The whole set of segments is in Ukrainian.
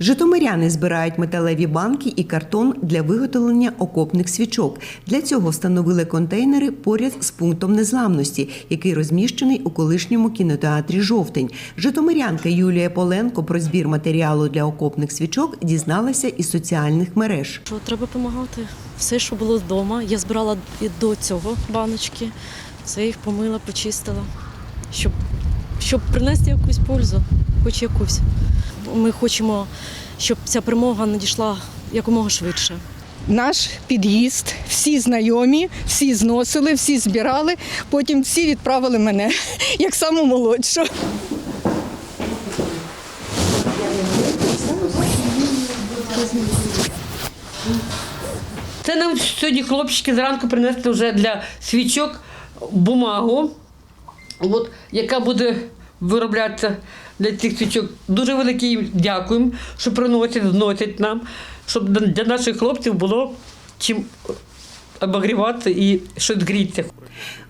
Житомиряни збирають металеві банки і картон для виготовлення окопних свічок. Для цього встановили контейнери поряд з пунктом незламності, який розміщений у колишньому кінотеатрі Жовтень. Житомирянка Юлія Поленко про збір матеріалу для окопних свічок дізналася із соціальних мереж. Треба допомагати. Все, що було вдома, я збирала і до цього баночки. Все їх помила, почистила, щоб, щоб принести якусь пользу, хоч якусь. Ми хочемо, щоб ця перемога надійшла якомога швидше. Наш під'їзд, всі знайомі, всі зносили, всі збирали. Потім всі відправили мене як саму молодшу. Це нам сьогодні хлопчики зранку принесли вже для свічок бумагу, от, яка буде вироблятися для цих свічок. Дуже велике їм дякуємо, що приносять, зносять нам, щоб для наших хлопців було чим обогріватися і щось грітися.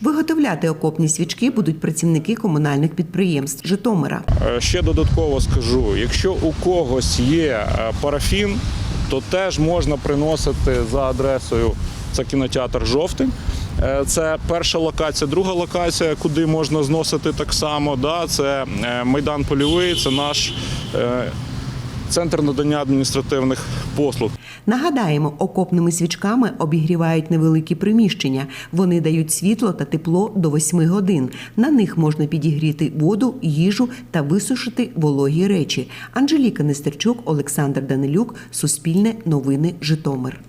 Виготовляти окопні свічки будуть працівники комунальних підприємств Житомира. Е, Ще додатково скажу: якщо у когось є е, парафін, то теж можна приносити за адресою. Це кінотеатр Жовтень. Е, Це перша локація. Друга локація, куди можна зносити так само. Да, це е, Майдан Польовий, це наш е, центр надання адміністративних послуг. Нагадаємо, окопними свічками обігрівають невеликі приміщення. Вони дають світло та тепло до 8 годин. На них можна підігріти воду, їжу та висушити вологі речі. Анжеліка Нестерчук, Олександр Данилюк, Суспільне новини, Житомир.